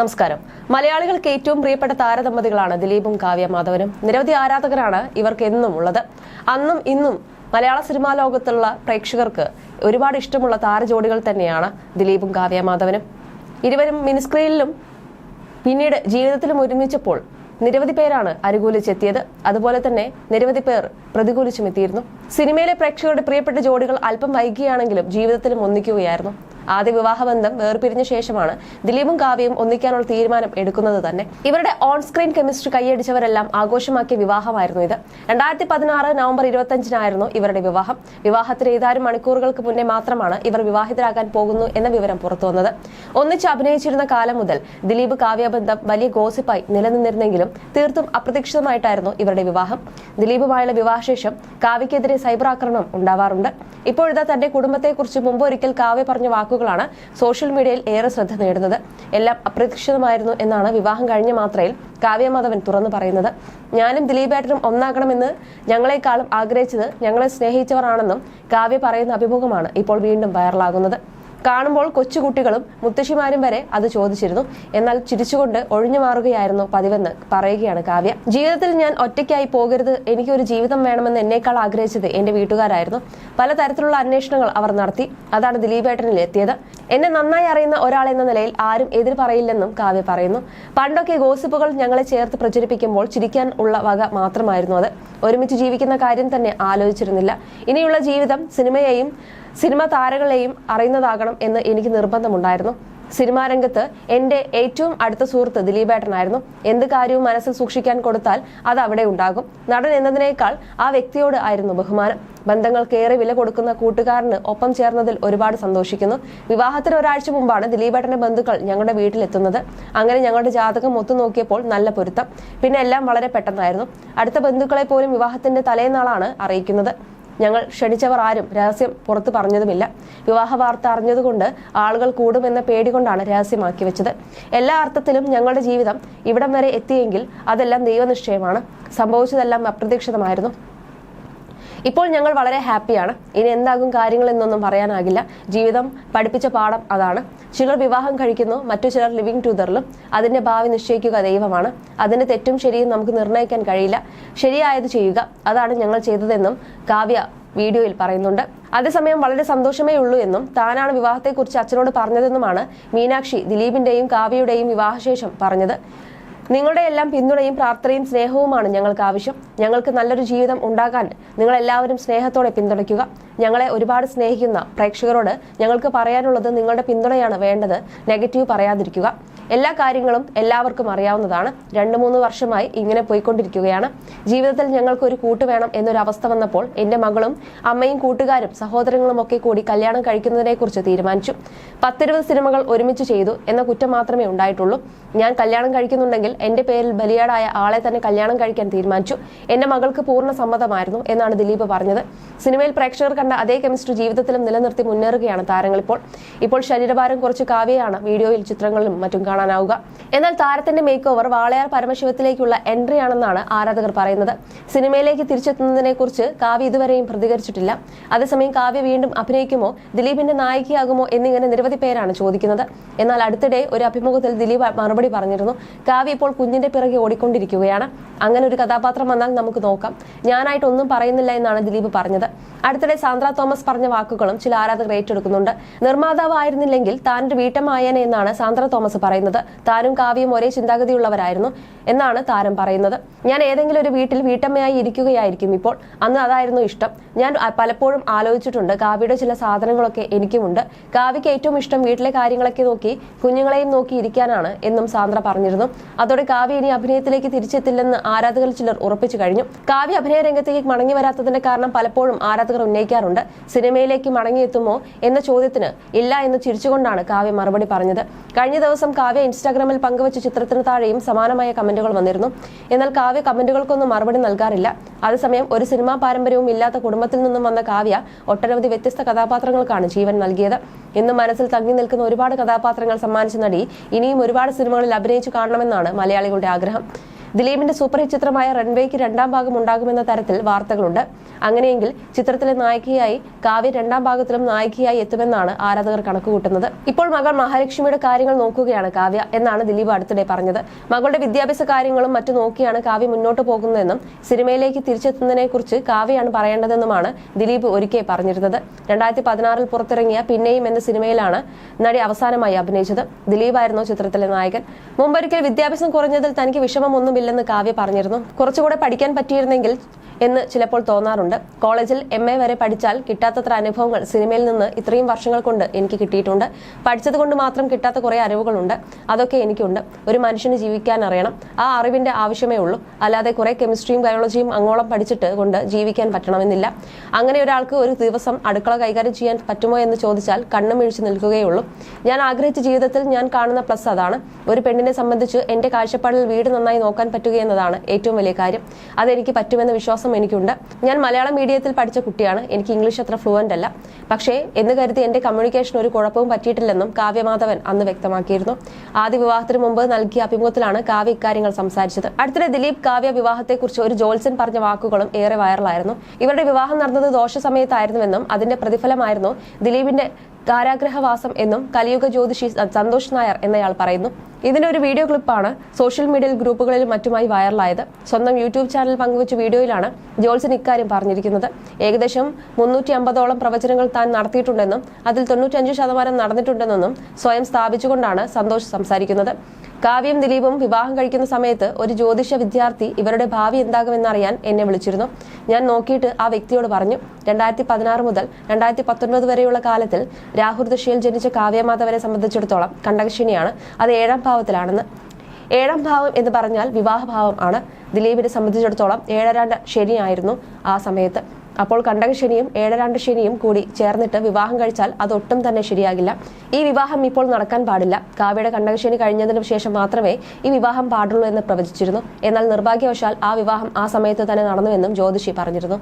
നമസ്കാരം. മലയാളികൾക്ക് ഏറ്റവും പ്രിയപ്പെട്ട താരദമ്പതികളാണ് ദിലീപും കാവ്യ മാധവനും നിരവധി ആരാധകരാണ് ഇവർക്ക് എന്നും ഉള്ളത്. അന്നും ഇന്നും മലയാള സിനിമാ ലോകത്തുള്ള പ്രേക്ഷകർക്ക് ഒരുപാട് ഇഷ്ടമുള്ള താരജോഡികൾ തന്നെയാണ് ദിലീപും കാവ്യ മാധവനും ഇരുവരും മിനിസ്ക്രീനിലും പിന്നീട് ജീവിതത്തിലും ഒരുമിച്ചപ്പോൾ നിരവധി പേരാണ് അനുകൂലിച്ചെത്തിയത് അതുപോലെ തന്നെ നിരവധി പേർ പ്രതികൂലിച്ചും എത്തിയിരുന്നു സിനിമയിലെ പ്രേക്ഷകരുടെ പ്രിയപ്പെട്ട ജോഡികൾ അല്പം വൈകിയാണെങ്കിലും ജീവിതത്തിലും ഒന്നിക്കുകയായിരുന്നു. ആദ്യ വിവാഹബന്ധം വേർപിരിഞ്ഞ ശേഷമാണ് ദിലീപും കാവ്യയും ഒന്നിക്കാനുള്ള തീരുമാനം എടുക്കുന്നത് തന്നെ. ഇവരുടെ ഓൺ സ്ക്രീൻ കെമിസ്ട്രി കൈയടിച്ചവരെല്ലാം ആഘോഷമാക്കിയ വിവാഹമായിരുന്നു ഇത്. രണ്ടായിരത്തി പതിനാറ് നവംബർ ഇരുപത്തഞ്ചിനായിരുന്നു ഇവരുടെ വിവാഹം. വിവാഹത്തിന് ഏതാനും മണിക്കൂറുകൾക്ക് മുന്നേ മാത്രമാണ് ഇവർ വിവാഹിതരാകാൻ പോകുന്നു എന്ന വിവരം പുറത്തു വന്നത്. ഒന്നിച്ച് അഭിനയിച്ചിരുന്ന കാലം മുതൽ ദിലീപ് കാവ്യ ബന്ധം വലിയ ഗോസിപ്പായി നിലനിന്നിരുന്നെങ്കിലും തീർത്തും അപ്രതീക്ഷിതമായിട്ടായിരുന്നു ഇവരുടെ വിവാഹം. ദിലീപുമായുള്ള വിവാഹശേഷം കാവ്യക്കെതിരെ സൈബർ ആക്രമണം ഉണ്ടാവാറുണ്ട്. ഇപ്പോഴത്തെ തന്റെ കുടുംബത്തെക്കുറിച്ച് മുമ്പ് ഒരിക്കൽ കാവ്യ പറഞ്ഞ വാക്കുകളാണ് സോഷ്യൽ മീഡിയയിൽ ഏറെ ശ്രദ്ധ നേടുന്നത്. എല്ലാം അപ്രതീക്ഷിതമായിരുന്നു എന്നാണ് വിവാഹം കഴിഞ്ഞ മാത്രയിൽ കാവ്യമാധവൻ തുറന്നു പറയുന്നത്. ഞാനും ദിലീപേട്ടനും ഒന്നാകണമെന്ന് ഞങ്ങളെക്കാളും ആഗ്രഹിച്ചത് ഞങ്ങളെ സ്നേഹിച്ചവരാണെന്നും കാവ്യ പറയുന്ന അഭിമുഖമാണ് ഇപ്പോൾ വീണ്ടും വൈറലാകുന്നത്. കാണുമ്പോൾ കൊച്ചുകുട്ടികളും മുത്തശ്ശിമാരും വരെ അത് ചോദിച്ചിരുന്നു. എന്നാൽ ചിരിച്ചുകൊണ്ട് ഒഴിഞ്ഞു മാറുകയായിരുന്നു പതിവെന്ന് പറയുകയാണ് കാവ്യ. ജീവിതത്തിൽ ഞാൻ ഒറ്റയ്ക്കായി പോകരുത്. എനിക്കൊരു ജീവിതം വേണമെന്ന് എന്നേക്കാൾ ആഗ്രഹിച്ചത് എന്റെ വീട്ടുകാരായിരുന്നു. പലതരത്തിലുള്ള അന്വേഷണങ്ങൾ അവർ നടത്തി. അതാണ് ദിലീപേട്ടനിൽ എത്തിയത്. എന്നെ നന്നായി അറിയുന്ന ഒരാൾ എന്ന നിലയിൽ ആരും എതിർ പറയില്ലെന്നും കാവ്യ പറയുന്നു. പണ്ടൊക്കെ ഗോസിപ്പുകൾ ഞങ്ങളെ ചേർത്ത് പ്രചരിപ്പിക്കുമ്പോൾ ചിരിക്കാൻ ഉള്ള വക മാത്രമായിരുന്നു അത്. ഒരുമിച്ച് ജീവിക്കുന്ന കാര്യം തന്നെ ആലോചിച്ചിരുന്നില്ല. ഇനിയുള്ള ജീവിതം സിനിമയെയും സിനിമ താരങ്ങളെയും അറിയുന്നതാകണം എന്ന് എനിക്ക് നിർബന്ധമുണ്ടായിരുന്നു. സിനിമാ രംഗത്ത് എന്റെ ഏറ്റവും അടുത്ത സുഹൃത്ത് ദിലീപേട്ടനായിരുന്നു. എന്ത് കാര്യവും മനസ്സിൽ സൂക്ഷിക്കാൻ കൊടുത്താൽ അത് അവിടെ ഉണ്ടാകും. നടൻ എന്നതിനേക്കാൾ ആ വ്യക്തിയോട് ആയിരുന്നു ബഹുമാനം. ബന്ധങ്ങൾക്കേറെ വില കൊടുക്കുന്ന കൂട്ടുകാരന് ഒപ്പം ചേർന്നതിൽ ഒരുപാട് സന്തോഷിക്കുന്നു. വിവാഹത്തിന് ഒരാഴ്ച മുമ്പാണ് ദിലീപേട്ടന്റെ ബന്ധുക്കൾ ഞങ്ങളുടെ വീട്ടിലെത്തുന്നത്. അങ്ങനെ ഞങ്ങളുടെ ജാതകം ഒത്തു നോക്കിയപ്പോൾ നല്ല പൊരുത്തം. പിന്നെ എല്ലാം വളരെ പെട്ടെന്നായിരുന്നു. അടുത്ത ബന്ധുക്കളെ പോലും വിവാഹത്തിന്റെ തലേനാളാണ് അറിയിക്കുന്നത്. ഞങ്ങൾ ക്ഷണിച്ചവർ ആരും രഹസ്യം പുറത്തു പറഞ്ഞതുമില്ല. വിവാഹ വാർത്ത അറിഞ്ഞതുകൊണ്ട് ആളുകൾ കൂടുമെന്ന പേടി കൊണ്ടാണ് രഹസ്യമാക്കി വെച്ചത്. എല്ലാ അർത്ഥത്തിലും ഞങ്ങളുടെ ജീവിതം ഇവിടം വരെ എത്തിയെങ്കിൽ അതെല്ലാം ദൈവനിശ്ചയമാണ്. സംഭവിച്ചതെല്ലാം അപ്രതീക്ഷിതമായിരുന്നു. ഇപ്പോൾ ഞങ്ങൾ വളരെ ഹാപ്പിയാണ്. ഇനി എന്താകും കാര്യങ്ങൾ എന്നൊന്നും പറയാനാകില്ല. ജീവിതം പഠിപ്പിച്ച പാഠം അതാണ്. ചിലർ വിവാഹം കഴിക്കുന്നു മറ്റു ചിലർ ലിവിങ് ടുഗറിലും അതിന്റെ ഭാവി നിശ്ചയിക്കുക ദൈവമാണ്. അതിന്റെ തെറ്റും ശരിയും നമുക്ക് നിർണയിക്കാൻ കഴിയില്ല. ശരിയായത് ചെയ്യുക അതാണ് ഞങ്ങൾ ചെയ്തതെന്നും കാവ്യ വീഡിയോയിൽ പറയുന്നുണ്ട്. അതേസമയം വളരെ സന്തോഷമേ ഉള്ളൂ എന്നും താനാണ് വിവാഹത്തെക്കുറിച്ച് അച്ഛനോട് പറഞ്ഞതെന്നുമാണ് മീനാക്ഷി ദിലീപിന്റെയും കാവ്യയുടെയും വിവാഹശേഷം പറഞ്ഞത്. നിങ്ങളുടെ എല്ലാം പിന്തുണയും പ്രാർത്ഥനയും സ്നേഹവുമാണ് ഞങ്ങൾക്ക് ആവശ്യം. ഞങ്ങൾക്ക് നല്ലൊരു ജീവിതം ഉണ്ടാകാൻ നിങ്ങൾ എല്ലാവരും സ്നേഹത്തോടെ പിന്തുണയ്ക്കുക. ഞങ്ങളെ ഒരുപാട് സ്നേഹിക്കുന്ന പ്രേക്ഷകരോട് ഞങ്ങൾക്ക് പറയാനുള്ളത് നിങ്ങളുടെ പിന്തുണയാണ് വേണ്ടത്. നെഗറ്റീവ് പറയാതിരിക്കുക. എല്ലാ കാര്യങ്ങളും എല്ലാവർക്കും അറിയാവുന്നതാണ്. രണ്ടു മൂന്ന് വർഷമായി ഇങ്ങനെ പോയിക്കൊണ്ടിരിക്കുകയാണ്. ജീവിതത്തിൽ ഞങ്ങൾക്ക് ഒരു കൂട്ട് വേണം എന്നൊരു അവസ്ഥ വന്നപ്പോൾ എന്റെ മകളും അമ്മയും കൂട്ടുകാരും സഹോദരങ്ങളും ഒക്കെ കൂടി കല്യാണം കഴിക്കുന്നതിനെ കുറിച്ച് തീരുമാനിച്ചു. പത്തിരുപത് സിനിമകൾ ഒരുമിച്ച് ചെയ്തു എന്ന കുറ്റം മാത്രമേ ഉണ്ടായിട്ടുള്ളൂ. ഞാൻ കല്യാണം കഴിക്കുന്നുണ്ടെങ്കിൽ എന്റെ പേരിൽ ബലിയാടായ ആളെ തന്നെ കല്യാണം കഴിക്കാൻ തീരുമാനിച്ചു. എന്റെ മകൾക്ക് പൂർണ സമ്മതമായിരുന്നു എന്നാണ് ദിലീപ് പറഞ്ഞത്. സിനിമയിൽ പ്രേക്ഷകർ കണ്ട അതേ കെമിസ്ട്രി ജീവിതത്തിലും നിലനിർത്തി മുന്നേറുകയാണ് താരങ്ങൾ ഇപ്പോൾ. ഇപ്പോൾ ശരീരഭാരം കുറച്ച് കാവ്യയാണ് വീഡിയോയിൽ ചിത്രങ്ങളിലും മറ്റും കാണാനാവുക. എന്നാൽ താരത്തിന്റെ മേക്ക് ഓവർ വാളയാർ പരമശിവത്തിലേക്കുള്ള എൻട്രി ആണെന്നാണ് ആരാധകർ പറയുന്നത്. സിനിമയിലേക്ക് തിരിച്ചെത്തുന്നതിനെ കുറിച്ച് കാവ്യ ഇതുവരെയും പ്രതികരിച്ചിട്ടില്ല. അതേസമയം കാവ്യ വീണ്ടും അഭിനയിക്കുമോ ദിലീപിന്റെ നായികയാകുമോ എന്നിങ്ങനെ നിരവധി പേരാണ് ചോദിക്കുന്നത്. എന്നാൽ അടുത്തിടെ ഒരു അഭിമുഖത്തിൽ ദിലീപ് മറുപടി പറഞ്ഞിരുന്നു. കാവ്യ ഇപ്പോൾ കുഞ്ഞിന്റെ പിറകെ ഓടിക്കൊണ്ടിരിക്കുകയാണ്. അങ്ങനെ ഒരു കഥാപാത്രം വന്നാൽ നമുക്ക് നോക്കാം. ഞാനായിട്ട് ഒന്നും പറയുന്നില്ല എന്നാണ് ദിലീപ് പറഞ്ഞത്. അടുത്തിടെ സാന്ദ്ര തോമസ് പറഞ്ഞ വാക്കുകളും ചില ആരാധകർ ഏറ്റെടുക്കുന്നുണ്ട്. നിർമ്മാതാവായിരുന്നില്ലെങ്കിൽ ഒരു വീട്ടമായേനെ എന്നാണ് സാന്ദ്ര തോമസ് പറയുന്നത്. താനും കാവ്യയും ഒരേ ചിന്താഗതിയുള്ളവരായിരുന്നു എന്നാണ് താരം പറയുന്നത്. ഞാൻ ഏതെങ്കിലും ഒരു വീട്ടിൽ വീട്ടമ്മയായി ഇരിക്കുകയായിരിക്കും ഇപ്പോൾ. അന്ന് അതായിരുന്നു ഇഷ്ടം. ഞാൻ പലപ്പോഴും ആലോചിച്ചിട്ടുണ്ട്. കാവ്യയുടെ ചില സാധനങ്ങളൊക്കെ എനിക്കുമുണ്ട്. കാവ്യയ്ക്ക് ഏറ്റവും ഇഷ്ടം വീട്ടിലെ കാര്യങ്ങളൊക്കെ നോക്കി കുഞ്ഞുങ്ങളെയും നോക്കി ഇരിക്കാനാണ് എന്നും സാന്ദ്ര പറഞ്ഞിരുന്നു. അതോടെ കാവ്യ ഇനി അഭിനയത്തിലേക്ക് തിരിച്ചെത്തില്ലെന്ന് ആരാധകർ ചിലർ ഉറപ്പിച്ചു കഴിഞ്ഞു. കാവ്യ അഭിനയ രംഗത്തേക്ക് മടങ്ങി വരാത്തതിന്റെ കാരണം പലപ്പോഴും ആരാധകർ ഉന്നയിക്കാറുണ്ട്. സിനിമയിലേക്ക് മടങ്ങിയെത്തുമോ എന്ന ചോദ്യത്തിന് ഇല്ല എന്ന് ചിരിച്ചുകൊണ്ടാണ് കാവ്യ മറുപടി പറഞ്ഞത്. കഴിഞ്ഞ ദിവസം കാവ്യ ഇൻസ്റ്റാഗ്രാമിൽ പങ്കുവച്ച ചിത്രത്തിന് താഴെയും സമാനമായ കമന്റുകൾ വന്നിരുന്നു. എന്നാൽ കാവ്യ കമന്റുകൾക്കൊന്നും മറുപടി നൽകാറില്ല. അതേസമയം ഒരു സിനിമാ പാരമ്പര്യവും ഇല്ലാത്ത കുടുംബത്തിൽ നിന്നും വന്ന കാവ്യ ഒട്ടനവധി വ്യത്യസ്ത കഥാപാത്രങ്ങൾക്കാണ് ജീവൻ നൽകിയത്. ഇന്ന് മനസ്സിൽ തങ്ങി നിൽക്കുന്ന ഒരുപാട് കഥാപാത്രങ്ങൾ സമ്മാനിച്ച നടി ഇനിയും ഒരുപാട് സിനിമകളിൽ അഭിനയിച്ചു കാണണമെന്നാണ് മലയാളികളുടെ ആഗ്രഹം. ദിലീപിന്റെ സൂപ്പർ ഹിറ്റ് ചിത്രമായ റൺവേക്ക് രണ്ടാം ഭാഗം ഉണ്ടാകുമെന്ന തരത്തിൽ വാർത്തകളുണ്ട്. അങ്ങനെയെങ്കിൽ ചിത്രത്തിലെ നായികയായി കാവ്യ രണ്ടാം ഭാഗത്തിലും നായികയായി എത്തുമെന്നാണ് ആരാധകർ കണക്കുകൂട്ടുന്നത്. ഇപ്പോൾ മകൾ മഹാലക്ഷ്മിയുടെ കാര്യങ്ങൾ നോക്കുകയാണ് കാവ്യ എന്നാണ് ദിലീപ് അടുത്തിടെ പറഞ്ഞത്. മകളുടെ വിദ്യാഭ്യാസ കാര്യങ്ങളും മറ്റു നോക്കിയാണ് കാവ്യ മുന്നോട്ട് പോകുന്നതെന്നും സിനിമയിലേക്ക് തിരിച്ചെത്തുന്നതിനെ കുറിച്ച് കാവ്യയാണ് പറയേണ്ടതെന്നുമാണ് ദിലീപ് ഒരിക്കൽ പറഞ്ഞിരുന്നത്. രണ്ടായിരത്തി പതിനാറിൽ പുറത്തിറങ്ങിയ പിന്നെയും എന്ന സിനിമയിലാണ് നടി അവസാനമായി അഭിനയിച്ചത്. ദിലീപായിരുന്നു ചിത്രത്തിലെ നായകൻ. മുമ്പൊരിക്കൽ വിദ്യാഭ്യാസം കുറഞ്ഞതിൽ തനിക്ക് വിഷമമൊന്നുമില്ലെന്ന് കാവ്യ പറഞ്ഞിരുന്നു. കുറച്ചുകൂടെ പഠിക്കാൻ പറ്റിയിരുന്നെങ്കിൽ എന്ന് ചിലപ്പോൾ തോന്നാറുണ്ട്. കോളേജിൽ എം എ വരെ പഠിച്ചാൽ കിട്ടാത്തത്ര അനുഭവങ്ങൾ സിനിമയിൽ നിന്ന് ഇത്രയും വർഷങ്ങൾ കൊണ്ട് എനിക്ക് കിട്ടിയിട്ടുണ്ട്. പഠിച്ചത് കൊണ്ട് മാത്രം കിട്ടാത്ത കുറേ അറിവുകളുണ്ട്. അതൊക്കെ എനിക്കുണ്ട്. ഒരു മനുഷ്യന് ജീവിക്കാൻ അറിയണം. ആ അറിവിന്റെ ആവശ്യമേ ഉള്ളൂ. അല്ലാതെ കുറെ കെമിസ്ട്രിയും ബയോളജിയും അങ്ങോളം പഠിച്ചിട്ട് കൊണ്ട് ജീവിക്കാൻ പറ്റണമെന്നില്ല. അങ്ങനെ ഒരാൾക്ക് ഒരു ദിവസം അടുക്കള കൈകാര്യം ചെയ്യാൻ പറ്റുമോ എന്ന് ചോദിച്ചാൽ കണ്ണും മിഴിച്ചു നിൽക്കുകയുള്ളൂ ഞാൻ ആഗ്രഹിച്ച ജീവിതത്തിൽ ഞാൻ കാണുന്ന പ്ലസ് അതാണ്. ഒരു പെണ്ണിനെ സംബന്ധിച്ച് എന്റെ കാഴ്ചപ്പാടിൽ വീട് നന്നായി നോക്കാൻ പറ്റുക എന്നതാണ് ഏറ്റവും വലിയ കാര്യം. അതെനിക്ക് പറ്റുമെന്ന വിശ്വാസം എനിക്കുണ്ട്. ഞാൻ മലയാളം മീഡിയത്തിൽ പഠിച്ച കുട്ടിയാണ്. എനിക്ക് ഇംഗ്ലീഷ് അത്ര ഫ്ലുവന്റ് അല്ല. പക്ഷേ എന്ന് കരുതി എന്റെ കമ്മ്യൂണിക്കേഷൻ ഒരു കുഴപ്പവും പറ്റിയിട്ടില്ലെന്നും കാവ്യമാധവൻ അന്ന് വ്യക്തമാക്കിയിരുന്നു. ആദ്യ വിവാഹത്തിന് മുമ്പ് നൽകിയ അഭിമുഖത്തിലാണ് കാവ്യ ഇക്കാര്യങ്ങൾ സംസാരിച്ചത്. അടുത്തിടെ ദിലീപ് കാവ്യ വിവാഹത്തെക്കുറിച്ച് ഒരു ജോത്സ്യൻ പറഞ്ഞ വാക്കുകളും ഏറെ വൈറലായിരുന്നു ഇവരുടെ വിവാഹം നടന്നത് ദോഷ സമയത്തായിരുന്നുവെന്നും അതിന്റെ പ്രതിഫലമായിരുന്നു ദിലീപിന്റെ കാരാഗ്രഹവാസം എന്നും കലിയുഗ ജ്യോതിഷി സന്തോഷ് നായർ എന്നയാൾ പറയുന്നു. ഇതിന്റെ ഒരു വീഡിയോ ക്ലിപ്പാണ് സോഷ്യൽ മീഡിയ ഗ്രൂപ്പുകളിൽ മറ്റുമായി വൈറലായത്. സ്വന്തം യൂട്യൂബ് ചാനൽ പങ്കുവച്ച വീഡിയോയിലാണ് ജോൾസൺ ഇക്കാര്യം പറഞ്ഞിരിക്കുന്നത്. ഏകദേശം മുന്നൂറ്റി അമ്പതോളം പ്രവചനങ്ങൾ താൻ നടത്തിയിട്ടുണ്ടെന്നും അതിൽ തൊണ്ണൂറ്റഞ്ച് ശതമാനം നടന്നിട്ടുണ്ടെന്നും സ്വയം സ്ഥാപിച്ചുകൊണ്ടാണ് സന്തോഷ് സംസാരിക്കുന്നത്. കാവ്യം ദിലീപും വിവാഹം കഴിക്കുന്ന സമയത്ത് ഒരു ജ്യോതിഷ വിദ്യാർത്ഥി ഇവരുടെ ഭാവി എന്താകുമെന്നറിയാൻ എന്നെ വിളിച്ചിരുന്നു. ഞാൻ നോക്കിയിട്ട് ആ വ്യക്തിയോട് പറഞ്ഞു രണ്ടായിരത്തി പതിനാറ് മുതൽ രണ്ടായിരത്തി പത്തൊൻപത് വരെയുള്ള കാലത്തിൽ രാഹുൽ ദശയിൽ ജനിച്ച കാവ്യമാധവനെ സംബന്ധിച്ചിടത്തോളം കണ്ടകശിനിയാണ്. അത് ഏഴാം ഭാവത്തിലാണെന്ന്. ഏഴാം ഭാവം എന്ന് പറഞ്ഞാൽ വിവാഹഭാവം ആണ്. ദിലീപിനെ സംബന്ധിച്ചിടത്തോളം ഏഴരാണ്ട് ശനിയായിരുന്നു ആ സമയത്ത്. അപ്പോൾ കണ്ടകശനിയും ഏഴരാണ്ട് ശനിയും കൂടി ചേർന്നിട്ട് വിവാഹം കഴിച്ചാൽ അതൊട്ടും തന്നെ ശരിയാകില്ല. ഈ വിവാഹം ഇപ്പോൾ നടക്കാൻ പാടില്ല. കാവ്യയുടെ കണ്ടകശനി കഴിഞ്ഞതിന് ശേഷം മാത്രമേ ഈ വിവാഹം പാടുള്ളൂ എന്ന് പ്രവചിച്ചിരുന്നു. എന്നാൽ നിർഭാഗ്യവശാൽ ആ വിവാഹം ആ സമയത്ത് തന്നെ നടന്നുവെന്നും ജ്യോതിഷി പറഞ്ഞിരുന്നു.